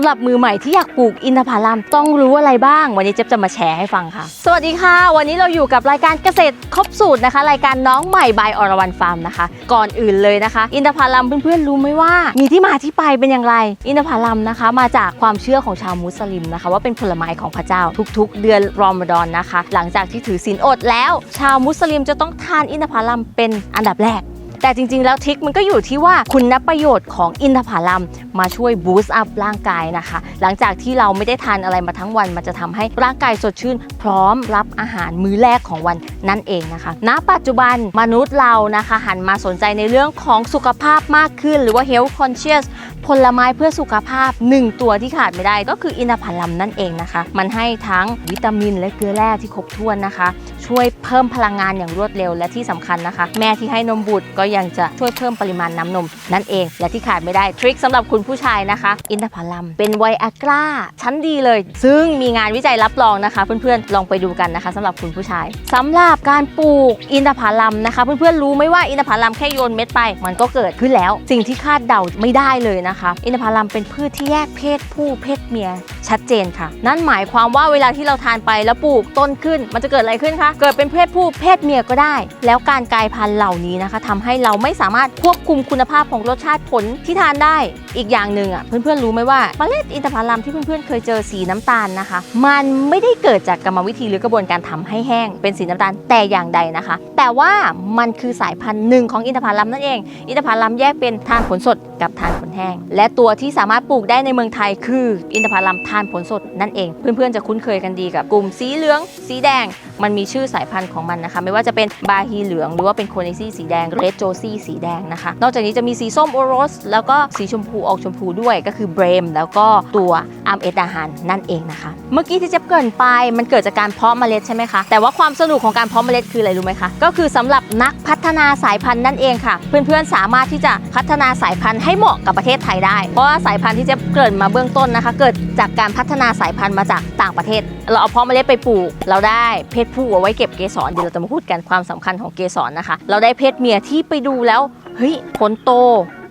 ำหรับมือใหม่ที่อยากปลูกอินทผลัมต้องรู้อะไรบ้าง วันนี้เจ๊บจะมาแชร์ให้ฟังค่ะ สวัสดีค่ะ วันนี้เราอยู่กับรายการเกษตรครบสูตรนะคะ รายการน้องใหม่บายอรวรรณฟาร์มนะคะ ก่อนอื่นเลยนะคะ อินทผลัมเพื่อนๆรู้ไหมว่า มีที่มาที่ไปเป็นอย่างไร อินทผลัมนะคะ มาจากความเชื่อของชาวมุสลิมนะคะ ว่าเป็นผลไม้ของพระเจ้าทุก ๆ เดือนรอมฎอนนะคะ หลังจากที่ถือศีลอดแล้ว ชาวมุสลิมจะต้องทานอินทผลัมเป็นอันดับแรก แต่จริงๆ แล้วทริคมันก็อยู่ที่ว่าคุณนประโยชน์ของอินทผลัมมาช่วยบูสต์อัพร่างกายนะคะ หลังจากที่เราไม่ได้ทานอะไรมาทั้งวัน มันจะทำให้ร่างกายสดชื่น พร้อมรับอาหารมื้อแรกของวันนั่นเองนะคะ ณ ปัจจุบันมนุษย์เรานะคะ หันมาสนใจในเรื่องของสุขภาพมากขึ้น หรือว่า health conscious ผลไม้เพื่อสุขภาพ 1 ตัวที่ขาดไม่ได้ก็คืออินทผลัมนั่นเองนะคะ มันให้ทั้งวิตามินและเกลือแร่ที่ครบถ้วนนะคะ ช่วยเพิ่มพลังงานอย่างรวดเร็วและที่สำคัญนะคะ แม่ที่ให้นมบุตรก็ยังจะช่วยเพิ่มปริมาณน้ำนม นั่นเอง และที่ขาดไม่ได้ทริคสำหรับคุณผู้ชายนะคะ อินทผลัม เป็นไวอากร้าชั้นดีเลย ซึ่งมีงานวิจัยรับรองนะคะ เพื่อนๆลองไปดูกันนะคะสำหรับคุณผู้ชายสำหรับการปลูกอินทผลัมนะคะ เพื่อนๆรู้ไหมว่าอินทผลัมแค่โยนเม็ดไป มันก็เกิดขึ้นแล้ว สิ่งที่คาดเดาไม่ได้เลยนะคะ อินทผลัมเป็นพืชที่แยกเพศผู้เพศเมียชัดเจนค่ะ นั่นหมายความว่าเวลาที่เราทานไปแล้วปลูกต้นขึ้น มันจะเกิดอะไรขึ้นคะเกิดเป็นเพศผู้เพศเมียก็ได้ แล้วการกลายพันธุ์เหล่านี้นะคะทำให้เราไม่สามารถควบคุมคุณภาพของรสชาติผลที่ทานได้ อีกอย่างหนึ่งอะเพื่อนๆรู้ไหมว่าเมล็ดอินทผลัมที่เพื่อนๆเคยเจอสีน้ำตาลนะคะ มันไม่ได้เกิดจากกรรมวิธีหรือกระบวนการทำให้แห้งเป็นสีน้ำตาลแต่อย่างใดนะคะ แต่ว่ามันคือสายพันธุ์หนึ่งของอินทผลัมนั่นเอง อินทผลัมแยกเป็นทานผลสด กับทานผลแห้ง และตัวที่สามารถปลูกได้ในเมืองไทยคือ อินทผลัมทานผลสดนั่นเอง เพื่อนๆจะคุ้นเคยกันดีกับกลุ่มสีเหลือง สีแดง มันมีชื่อสายพันธุ์ของมันนะคะ ไม่ว่าจะเป็นบาฮีเหลือง หรือว่าเป็นโคเนซี่สีแดงเรดโจซี่สีแดงนะคะ นอกจากนี้จะมีสีส้มโอโรส แล้วก็สีชมพูออกชมพูด้วยก็คือเบรม แล้วก็ตัวอาร์มเอดาฮานนั่นเองนะคะ เมื่อกี้ที่เจ๊บเกินไปมันเกิดจากการเพาะเมล็ดใช่ไหมคะแต่ว่าความสนุกของการเพาะเมล็ดคืออะไรรู้ไหมคะก็คือสำหรับนักพัฒนาสายพันธุ์นั่นเองค่ะ เพื่อนๆสามารถที่จะพัฒนาสายพันธุ์ใให้เหมาะกับประเทศไทยได้ เพราะว่าสายพันธุ์ที่เจ๊เกิดมาเบื้องต้นนะคะ เกิดจากการพัฒนาสายพันธุ์มาจากต่างประเทศ เราเอาเพาะเมล็ดไปปลูก เราได้เพศผู้เอาไว้เก็บเกสรเดี๋ยวเราจะมาพูดกันความสำคัญของเกสรนะคะ เราได้เพศเมียที่ไปดูแล้วเฮ้ยผลโต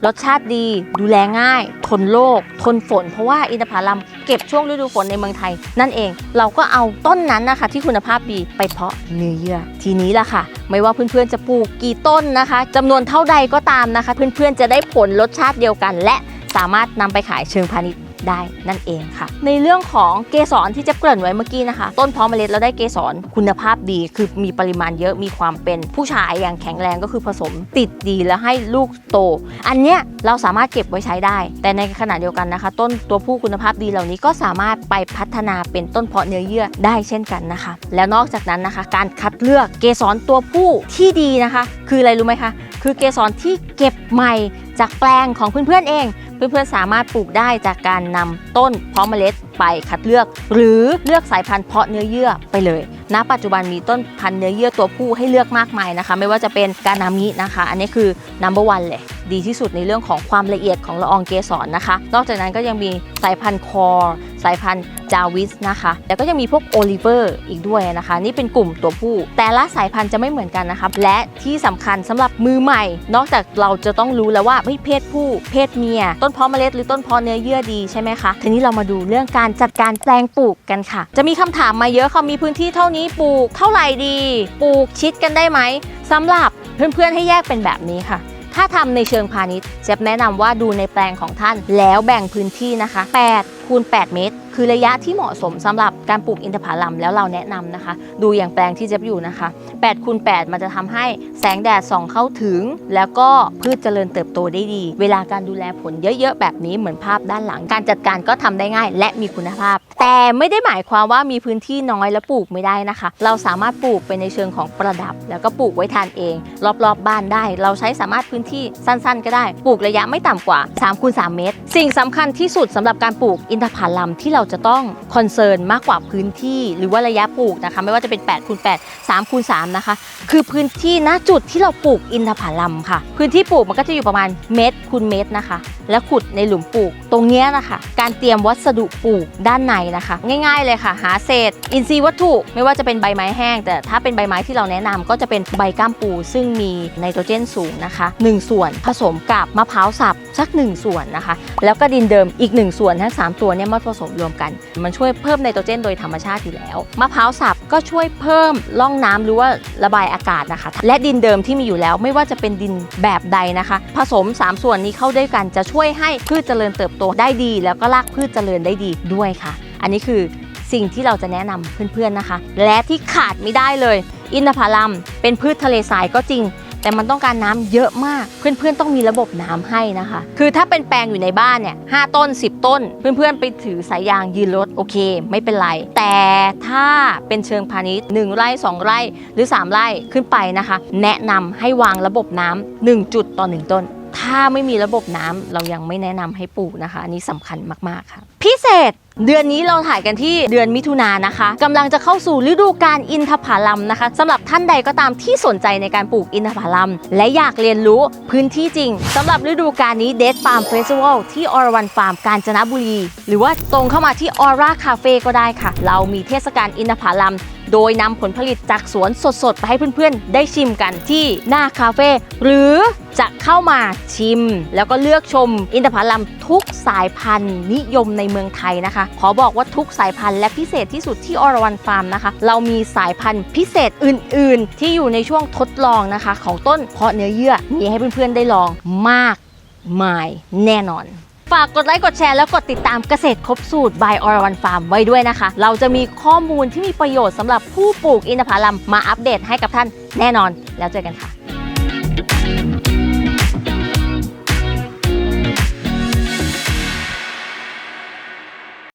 รสชาติดี ดูแลง่าย ทนโรคทนฝน เพราะว่าอินทผลัมเก็บช่วงฤดูฝนในเมืองไทย นั่นเอง เราก็เอาต้นนั้นนะคะ ที่คุณภาพดีไปเพาะเนื้อเยื่อ ทีนี้ล่ะค่ะ ไม่ว่าเพื่อนๆจะปลูกกี่ต้นนะคะจำนวนเท่าใดก็ตามนะคะ เพื่อนๆจะได้ผลรสชาติเดียวกัน และสามารถนำไปขายเชิงพาณิชย์ ได้นั่นเองค่ะ ในเรื่องของเกสรที่เจะเกริ่นไว้เมื่อกี้นะคะ ต้นเพาะเมล็ดแล้วได้เกสรคุณภาพดี คือมีปริมาณเยอะมีความเป็นผู้ชายอย่างแข็งแรงก็คือผสมติดดีแล้วให้ลูกโต อันเนี้ยเราสามารถเก็บไว้ใช้ได้ แต่ในขณะเดียวกันนะคะ ต้นตัวผู้คุณภาพดีเหล่านี้ก็สามารถไปพัฒนาเป็นต้นเพาะเนื้อเยื่อได้เช่นกันนะคะ แล้วนอกจากนั้นนะคะ การคัดเลือกเกสรตัวผู้ที่ดีนะคะ คืออะไรรู้ไหมคะคือเกสรที่เก็บใหม่จากแปลงของเพื่อนๆเอง เพื่อนๆสามารถปลูกได้จากการนำต้นเพาะเมล็ดไปคัดเลือก หรือเลือกสายพันธุ์เพาะเนื้อเยื่อไปเลยณปัจจุบันมีต้นพันธุ์เนื้อเยื่อตัวผู้ให้เลือกมากมายนะคะ ไม่ว่าจะเป็นการนามินะคะ อันนี้คือ number one เลยดีที่สุดในเรื่องของความละเอียดของละอองเกสรนะคะ นอกจากนั้นก็ยังมีสายพันธุ์คอ สายพันธุ์จาวิสนะคะ แล้วก็ยังมีพวกโอลิเวอร์อีกด้วยนะคะ นี่เป็นกลุ่มตัวผู้ แต่ละสายพันธุ์จะไม่เหมือนกันนะคะและที่สำคัญสำหรับมือใหม่ นอกจากเราจะต้องรู้แล้วว่าเพศผู้ เพศเมีย ต้นเพาะเมล็ดหรือต้นเพาะเนื้อเยื่อดีใช่ไหมคะทีนี้เรามาดูเรื่องการจัดการแปลงปลูกกันค่ะ จะมีคำถามมาเยอะค่ะมีพื้นที่เท่านี้ปลูกเท่าไหร่ดี ปลูกชิดกันได้ไหมสำหรับเพื่อนๆให้แยกเป็นแบบนี้ค่ะถ้าทำในเชิงพาณิชย์เจฟแนะนำว่าดูในแปลงของท่านแล้วแบ่งพื้นที่นะคะ 8 คูณ 8 เมตร คือระยะที่เหมาะสมสำหรับการปลูกอินทผลัมแล้วเราแนะนำนะคะ ดูอย่างแปลงที่เจฟอยู่นะคะ8คูณ8มันจะทำให้แสงแดดส่องเข้าถึง แล้วก็พืชเจริญเติบโตได้ดี เวลาการดูแลผลเยอะๆ แบบนี้เหมือนภาพด้านหลัง การจัดการก็ทำได้ง่าย และมีคุณภาพ แต่ไม่ได้หมายความว่ามีพื้นที่น้อยแล้วปลูกไม่ได้นะคะ เราสามารถปลูกไปในเชิงของประดับ แล้วก็ปลูกไว้ทานเอง รอบๆบบ้านได้ เราใช้สามารถพื้นที่สั้น ๆ ก็ได้ ปลูกระยะไม่ต่ำกว่า3คูณ3เมตร สิ่งสำคัญที่สุดสำหรับการปลูกอินนทผลัมที่เราจะต้องคอนเซิร์นมากกว่าพื้นที่หรือว่าระยะปลูกนะคะ ไม่ว่าจะเป็น8คูณ8 3คูณ3นะคะ คือพื้นที่ณจุดที่เราปลูกอินทผลัมค่ะ พื้นที่ปลูกมันก็จะอยู่ประมาณเมตรคูณเมตรนะคะ แล้วขุดในหลุมปลูก ตรงเนี้ยนะคะ การเตรียมวัสดุปลูกด้านในนะคะ ง่ายๆเลยค่ะ หาเศษ อินทรีย์วัตถุไม่ว่าจะเป็นใบไม้แห้ง แต่ถ้าเป็นใบไม้ที่เราแนะนำก็จะเป็นใบก้ามปู ซึ่งมีไนโตรเจนสูงนะคะ 1 ส่วนผสมกับมะพร้าวสับสัก 1 ส่วนนะคะ แล้วก็ดินเดิมอีก 1 ส่วนทั้ง 3 ตัวตัวเนี่ยมาผสมรวมกัน มันช่วยเพิ่มไนโตรเจนโดยธรรมชาติอยู่แล้วมะพร้าวสับก็ช่วยเพิ่มร่องน้ำหรือว่าระบายอากาศนะคะ และดินเดิมที่มีอยู่แล้วไม่ว่าจะเป็นดินแบบใดนะคะ ผสม 3 ส่วนนี้เข้าด้วยกันจะช่วยวยให้พืชเจริญเติบโตได้ดี แล้วก็รากพืชเจริญได้ดีด้วยค่ะ อันนี้คือสิ่งที่เราจะแนะนำเพื่อนๆนะคะ และที่ขาดไม่ได้เลย อินทผลัมเป็นพืชทะเลทรายก็จริง แต่มันต้องการน้ำเยอะมาก เพื่อนๆต้องมีระบบน้ำให้นะคะ คือถ้าเป็นแปลงอยู่ในบ้านเนี่ยหต้น 10 ต้น เพื่อนๆไปถือสายยางยืนรถโอเค ไม่เป็นไร แต่ถ้าเป็นเชิงพาณิชย์1ไร่2 ไร่หรือ 3 ไร่ขึ้นไปนะคะ แนะนำให้วางระบบน้ำ1จุดต่อ 1 ต้น ถ้าไม่มีระบบน้ำเรายังไม่แนะนำให้ปลูกนะคะ อันนี้สำคัญมากๆค่ะ พิเศษเดือนนี้เราถ่ายกันที่เดือนมิถุนายนนะคะกำลังจะเข้าสู่ฤดูกาลอินทผลัมนะคะสำหรับท่านใดก็ตามที่สนใจในการปลูกอินทผลัม และอยากเรียนรู้พื้นที่จริงสำหรับฤดูกาลนี้เดทฟาร์มเฟสติวัลที่อรวันฟาร์มกาญจนบุรี หรือว่าตรงเข้ามาที่ออร่าคาเฟ่ก็ได้ค่ะ เรามีเทศกาลอินทผลัม โดยนำผลผลิตจากสวนสดๆ ไปให้เพื่อนๆ ได้ชิมกันที่หน้าคาเฟ่หรือจะเข้ามาชิม แล้วก็เลือกชมอินทผลัมทุกสายพันธุ์นิยมในเมืองไทยนะคะ ขอบอกว่าทุกสายพันธุ์และพิเศษที่สุดที่อรวันฟาร์มนะคะ เรามีสายพันธุ์พิเศษอื่นๆ ที่อยู่ในช่วงทดลองนะคะ ของต้นเพาะเนื้อเยื่อมีให้เพื่อนๆได้ลองมากมายแน่นอน ฝากกดไลค์กดแชร์แล้วกดติดตามเกษตรครบสูตร by อรวันฟาร์มไว้ด้วยนะคะ เราจะมีข้อมูลที่มีประโยชน์สำหรับผู้ปลูกอินทผลัมมาอัปเดตให้กับท่านแน่นอนแล้วเจอกันค่ะ